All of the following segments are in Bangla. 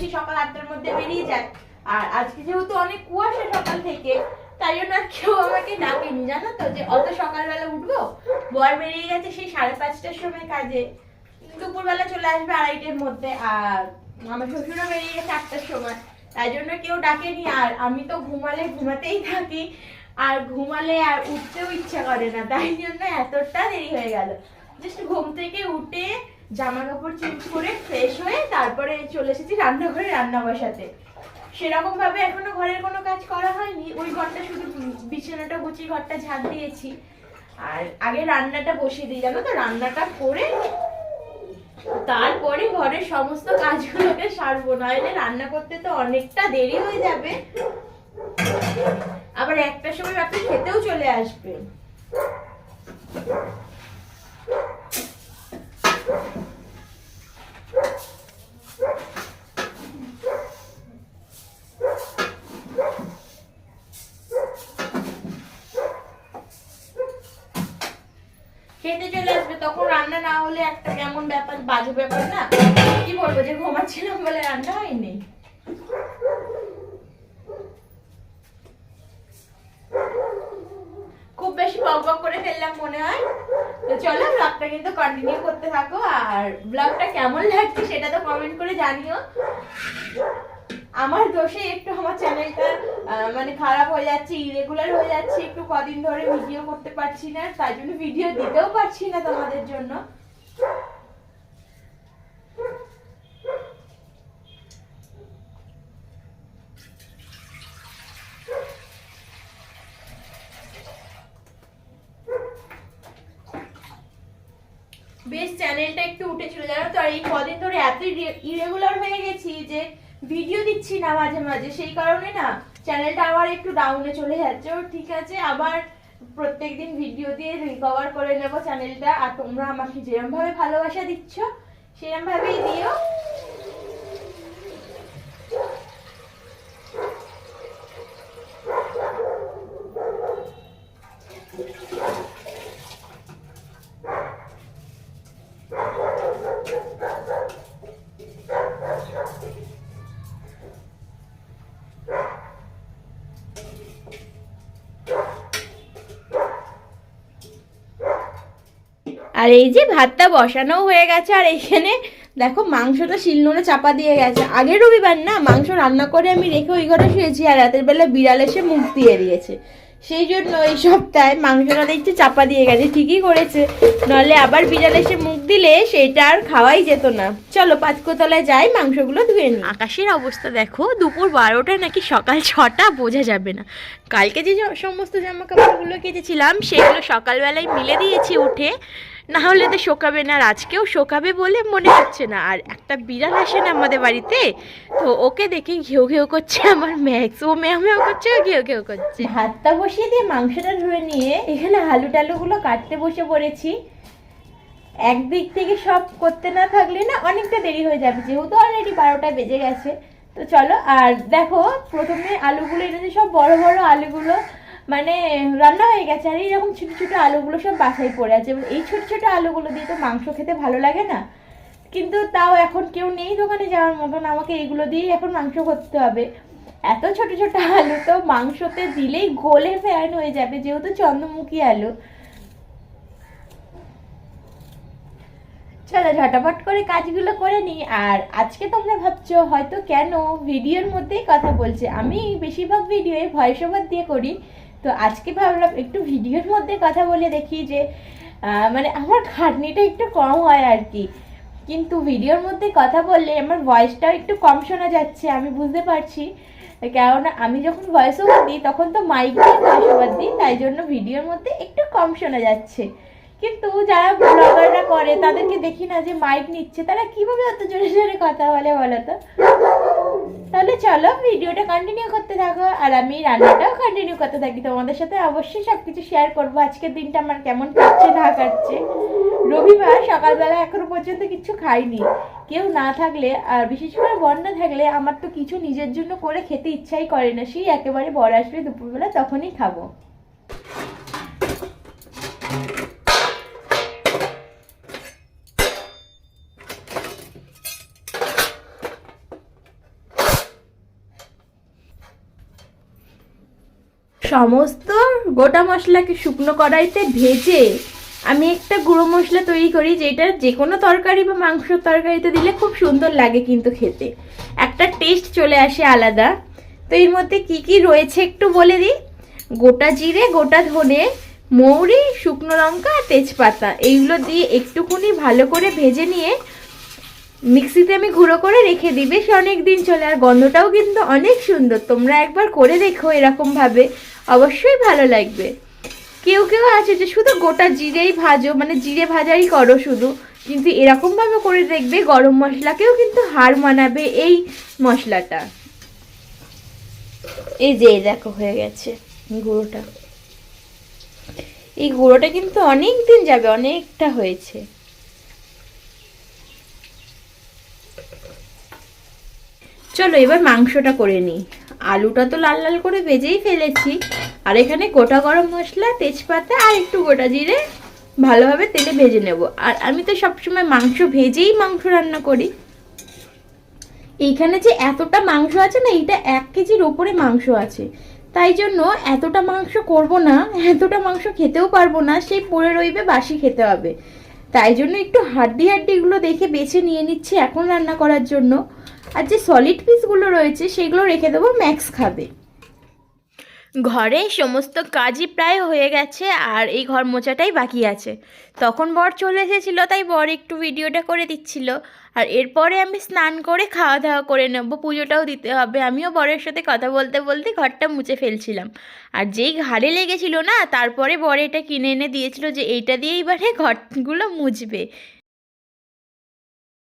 সেই সকাল আটটার মধ্যে বেরিয়ে যায় আর আজকে যেহেতু অনেক কুয়াশা সকাল থেকে, তাই জন্য আর কেউ আমাকে ডাকেনি। জানো তো যে অত সকালবেলা উঠবো? বর বেরিয়ে গেছে সেই সাড়ে পাঁচটার সময় কাজে। দুপুরবেলা চলে আসবে আড়াইটের মধ্যে, আর আমার শ্বশুরও বেরিয়ে গেছে আটটার সময়। তাই জন্য কেউ ডাকেনি, আর আমি তো ঘুমালে ঘুমাতেই থাকি, আর ঘুমালে আর উঠতেও ইচ্ছা করে না, তাই জন্য এতটা দেরি হয়ে গেল। জাস্ট ঘুম থেকে উঠে জামা কাপড় চেঞ্জ করে ফ্রেশ হয়ে তারপরে চলে এসেছি রান্নাঘরে রান্না বসাতে। সেরকম ভাবে এখনও ঘরের কোনো কাজ করা হয়নি, ওই ঘরটা শুধু বিছানাটা গুছিয়ে ঘরটা ঝাঁট দিয়েছি। আর আগে রান্নাটা বসিয়ে দিই, জানো তো? রান্নাটা করে তারপরে ঘরের সমস্ত কাজগুলোকে সারবো, নইলে রান্না করতে তো অনেকটা দেরি হয়ে যাবে। আবার একটার সময় আপনি খেতেও চলে আসবে খেতে চলে আসবে তখন রান্না না হলে একটা কেমন ব্যাপার, বাজে ব্যাপার না? কি বলব, যে ঘুমাচ্ছিলাম বলে রান্না হয়নি। খুব বেশি বক করে ফেললাম মনে হয়। তো চলো ব্লগটা কিন্তু কন্টিনিউ করতে থাকো, আর ব্লগটা কেমন লাগছে সেটা তো কমেন্ট করে জানিও। আমার দোষে একটু আমার চ্যানেলটা মানে খারাপ হয়ে যাচ্ছে ইরেগুলার হয়ে যাচ্ছে, একটু কদিন ধরে ভিডিও করতে পারছি না, তাই জন্য ভিডিও দিতেও পারছি না তোমাদের জন্য। বেশ চ্যানেলটা একটু উঠেছিল, জানো তো? আর এই কদিন ধরে এত ইরেগুলার হয়ে গেছি যে ভিডিও দিচ্ছি না মাঝে মাঝে, সেই কারণে না চ্যানেলটা আবার একটু ডাউনে চলে যাচ্ছে। ঠিক আছে, আবার প্রত্যেক দিন ভিডিও দিয়ে রিকভার করে নেব চ্যানেলটা আর তোমরা আমাকে যেরমভাবে ভালোবাসা দিচ্ছ, সেরমভাবেই দিও। আর এই যে ভাতটা বসানো হয়ে গেছে, আর এখানে দেখো মাংসটা শিলনোড়ে চাপা দিয়ে গেছে। আগের রবিবার না, মাংস রান্না করে আমি রেখে ওই ঘরে শুয়েছি, আর রাতের বেলা বিড়াল এসে মুখ দিয়ে দিয়েছে। সেই জন্য এই সপ্তাহে মাংসটা দেখছি চাপা দিয়ে গেছে, ঠিকই করেছে। নলে আবার বিড়াল এসে মুখ দিলে সেটা আর খাওয়াই যেত না। চলো পাঁচকোতলায় যাই, মাংসগুলো ধুয়ে নিই। আকাশের অবস্থা দেখো, দুপুর বারোটা নাকি সকাল ছটা বোঝা যাবে না। কালকে যে সমস্ত জামা কাপড়গুলো কেচেছিলাম, সেগুলো সকালবেলায় মিলে দিয়েছি উঠে। না হলে তো শোকাবে না আর আজকেও শোকাবে বলে মনে হচ্ছে না। আর একটা বিড়াল আসে না আমাদের বাড়িতে, তো ওকে দেখে ঘেউ ঘেউ করছে আমার ম্যাক্স। ও ম্যাও ম্যাও করছে, ও ঘেউ ঘেউ করছে। ভাতটা বসিয়ে দিয়ে মাংসটা ধুয়ে নিয়ে এখানে আলু টালুগুলো কাটতে বসে পড়েছি। একদিক থেকে সব করতে না থাকলে না অনেকটা দেরি হয়ে যাবে, যেহেতু অলরেডি বারোটা বেজে গেছে। তো চলো, আর দেখো, প্রথমে আলুগুলো এনেছে, সব বড় বড় আলুগুলো মানে রান্না হয়ে গেছে, আর এইরকম ছোটো ছোটো আলুগুলো সব বাসায় পড়ে আছে। এবার এই ছোটো ছোটো আলুগুলো দিয়ে তো মাংস খেতে ভালো লাগে না। কিন্তু তাও এখন কেউ নেই দোকানে যাওয়ার মতন, আমাকে এইগুলো দিয়েই এখন মাংস করতে হবে। এত ছোট ছোট আলু তো মাংসতে দিলেই গলে ফ্যান হয়ে যাবে, যেহেতু চন্দ্রমুখী আলু। চলো ঝটাপট করে কাজগুলো করে নিই, আর আজকে তোমরা ভাবছ হয়তো কেন ভিডিওর মধ্যেই কথা বলছে। আমি বেশিরভাগ ভিডিওয়ে ভয়েস ওভার দিয়ে করি। তো আজকে ভাবলাম একটু ভিডিওর মধ্যে কথা বলে দেখি যে মানে আমার খাটনিটা একটু কম হয় আর কি। কিন্তু ভিডিওর মধ্যে কথা বললে আমার ভয়েসটাও একটু কম শোনা যাচ্ছে, আমি বুঝতে পারছি। কেননা আমি যখন ভয়েস ওভার দিই, তখন তো মাইক দিয়ে ভয়েস ওভার দিই, তাই জন্য ভিডিওর মধ্যে একটু কম শোনা যাচ্ছে। কিন্তু যারা ব্লগাররা করে, তাদেরকে দেখি না যে মাইক নিচ্ছে, তারা কীভাবে অত জোরে জোরে কথা বলে বলো তো? তাহলে চলো ভিডিওটা কন্টিনিউ করতে থাকো আর আমি রান্নাটাও কন্টিনিউ করতে থাকি। তোমাদের সাথে অবশ্যই সব কিছু শেয়ার করব। আজকের দিনটা আমার কেমন কাটছে, না কাটছে। রবিবার সকালবেলা এখনও পর্যন্ত কিছু খাইনি। কেউ না থাকলে আর বিশেষ করে বন্যা থাকলে আমার তো কিছু নিজের জন্য করে খেতে ইচ্ছাই করে না। সেই একেবারে বর আসবে দুপুরবেলা, তখনই খাব। সমস্ত গোটা মশলাকে শুকনো কড়াইতে ভেজে আমি একটা গুঁড়ো মশলা তৈরি করি, যেটা যে কোনো তরকারি বা মাংসর তরকারিতে দিলে খুব সুন্দর লাগে কিন্তু খেতে। একটা টেস্ট চলে আসে আলাদা। তো এর মধ্যে কি কি রয়েছে একটু বলে দিই? গোটা জিরে, গোটা ধনে, মৌরি, শুকনো লঙ্কা আর তেজপাতা। এইগুলো দিয়ে একটুখানি ভালো করে ভেজে নিয়ে মিক্সিতে আমি গুঁড়ো করে রেখে দিই বেশ অনেক দিন চলে। আর গন্ধটাও কিন্তু অনেক সুন্দর। তোমরা একবার করে দেখো এরকমভাবে। অবশ্যই ভালো লাগবে। কেউ কেউ আছে যে শুধু গোটা জিরেই ভাজো মানে জিরে ভাজাই করো শুধু। কিন্তু এরকমভাবে করে দেখবে, গরম মশলাকেও কিন্তু হার মানাবে এই মশলাটা। এই যে দেখো, হয়ে গেছে গুঁড়োটা। এই গুঁড়োটা কিন্তু অনেক দিন যাবে, অনেকটা হয়েছে। চলো এবার মাংসটা করে নিই। আলুটা তো লাল লাল করে ভেজেই ফেলেছি। আর এখানে গোটা গরম মশলা, তেজপাতা আর একটু গোটা জিরে ভালোভাবে তেলে ভেজে নেব। আর আমি তো সবসময় মাংস ভেজেই মাংস রান্না করি। এইখানে যে এতটা মাংস আছে না, এইটা এক কেজির ওপরে মাংস আছে। তাই জন্য এতটা মাংস করব না, এতটা মাংস খেতেও পারব না সেই পড়ে রইবে, বাসি খেতে হবে। তাই জন্য একটু হাড্ডি হাড্ডিগুলো দেখে বেছে নিয়ে নিচ্ছি এখন রান্না করার জন্য। আর যে সলিড পিসগুলো রয়েছে, সেগুলো রেখে দেবো ম্যাক্স খাবে। ঘরে সমস্ত কাজই প্রায় হয়ে গেছে, আর এই ঘর মোছাটাই বাকি আছে। তখন বর চলে এসেছিল, তাই বর একটু ভিডিওটা করে দিচ্ছিল। আর এরপরে আমি স্নান করে খাওয়া দাওয়া করে নেব, পুজোটাও দিতে হবে। আমিও বরের সাথে কথা বলতে বলতে ঘরটা মুছে ফেলছিলাম। আর যেই ঘাড়ে লেগেছিল না, তারপরে বর এটা কিনে এনে দিয়েছিল যে, এইটা দিয়ে এবারে ঘরগুলো মুছবে।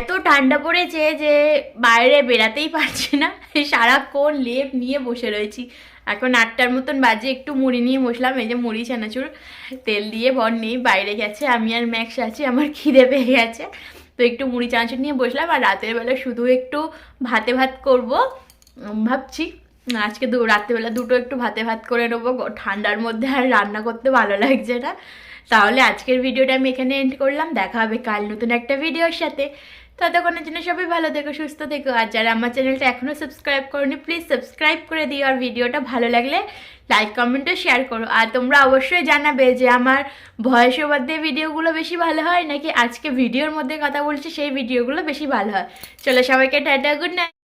এত ঠান্ডা পড়েছে যে বাইরে বেরাতেই পারছি না। সারাক্ষণ লেপ নিয়ে বসে রয়েছি। এখন আটটার মতন বাজে, একটু মুড়ি নিয়ে বসলাম, এই যে মুড়ি, চানাচুর, তেল দিয়ে বর নেই বাইরে গেছে। আমি আর ম্যাক্স আছি, আমার খিদে পেয়ে গেছে। তো একটু মুড়ি, চানাচুর নিয়ে বসলাম আর রাতের বেলা শুধু একটু ভাতে ভাত করব ভাবছি। আজকে দু রাত্রেবেলা দুটো একটু ভাতে ভাত করে নেব। ঠান্ডার মধ্যে আর রান্না করতে ভালো লাগছে না। তাহলে আজকের ভিডিওটা আমি এখানে এন্ড করলাম। দেখা হবে কাল নতুন একটা ভিডিওর সাথে। ততক্ষণের জন্য সবাই ভালো থেকো, সুস্থ থেকো। আর যারা আমার চ্যানেলটা এখনও সাবস্ক্রাইব করোনি প্লিজ সাবস্ক্রাইব করে দিও। আর ভিডিওটা ভালো লাগলে লাইক কমেন্টও শেয়ার করো। আর তোমরা অবশ্যই জানাবে যে আমার ভয়েস ওভার দিয়ে ভিডিওগুলো বেশি ভালো হয় নাকি আজকে ভিডিওর মধ্যে কথা বলছি, সেই ভিডিওগুলো বেশি ভালো হয়। চলো সবাইকে টাটা গুড নাইট